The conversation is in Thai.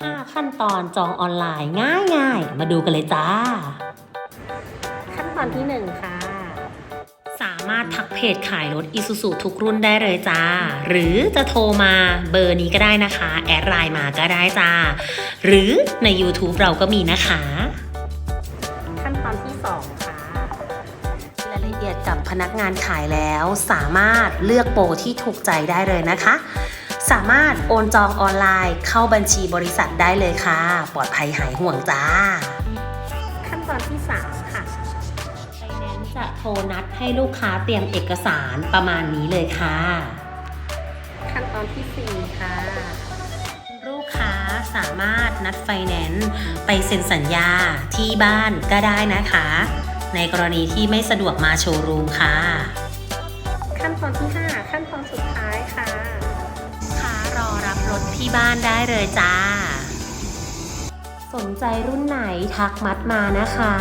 5 ขั้นตอนจองออนไลน์ง่ายๆมาดูกันเลยจ้า ขั้นตอนที่ 1 ค่ะ สามารถทักเพจขายรถ Isuzu ทุกรุ่นได้เลยจ้า หรือจะโทรมาเบอร์นี้ก็ได้นะคะ แอดไลน์มาก็ได้จ้า หรือใน YouTube เราก็มีนะคะ ขั้นตอนที่ 2 ค่ะรายละเอียดกับพนักงานขายแล้ว สามารถเลือกโปรที่ถูกใจได้เลยนะคะ สามารถโอนจองออนไลน์เข้าบัญชีบริษัทได้เลยค่ะ ปลอดภัยหายห่วงจ้า ขั้นตอนที่ 3 ค่ะไฟแนนซ์จะโทรนัดให้ลูกค้าเตรียมเอกสารประมาณนี้เลยค่ะ ขั้นตอนที่ 4 ค่ะ ลูกค้าสามารถนัดไฟแนนซ์ไปเซ็นสัญญาที่บ้านก็ได้นะคะ ในกรณีที่ไม่สะดวกมาโชว์รูมค่ะ ที่บ้านได้เลยจ้า สนใจรุ่นไหนทักมัดมานะคะ